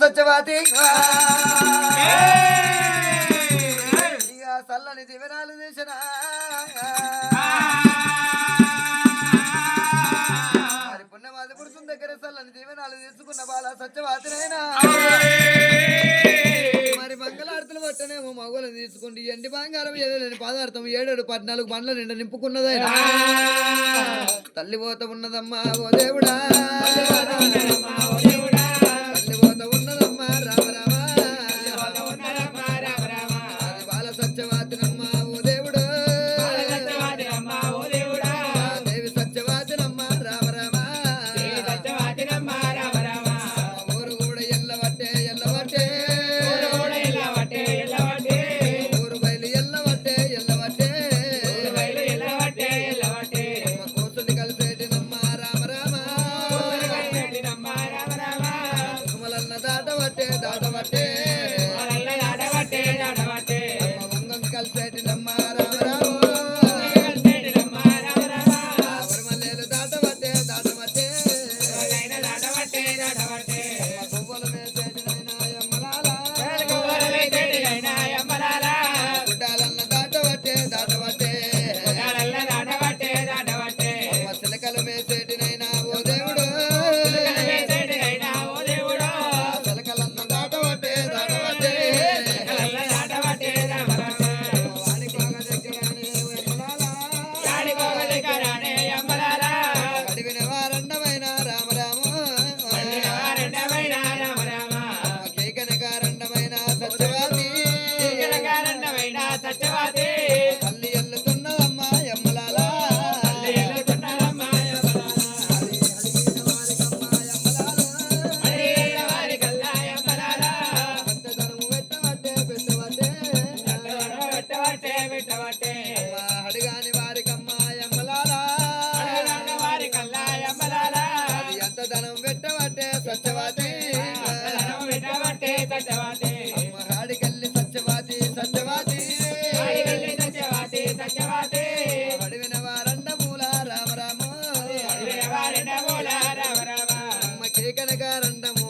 సత్యవాతి ఇక చల్లని దివనాలు చేసిన. మరి పుణ్యమాది పురుషుని దగ్గర చల్లని దీవెనాలు తీసుకున్న బాల సత్యవాతినైనా మరి మంగళారతులు పట్టనేమో మగవాళ్ళని తీసుకుంటే ఎండి బంగారం ఏదైనా పదార్థం ఏడేడు పద్నాలుగు బండ్ల నిండా నింపుకున్నదైనా. తల్లి పోత ఉన్నదమ్మా ఓ దేవుడా. దాటవట్టే సత్యవాది. తల్లి ఎల్లుతున్నదమ్మ యమ్మలాల పెద్దదనము పెట్టవట్టే పెట్టవట్టే అమ్మ అడిగాని వారికమ్మ యమ్మలాల అది ఎంత ధనం పెట్టవట్టే సత్యవాది. అమ్మ హాడికెళ్ళి శ్రీకనకారండము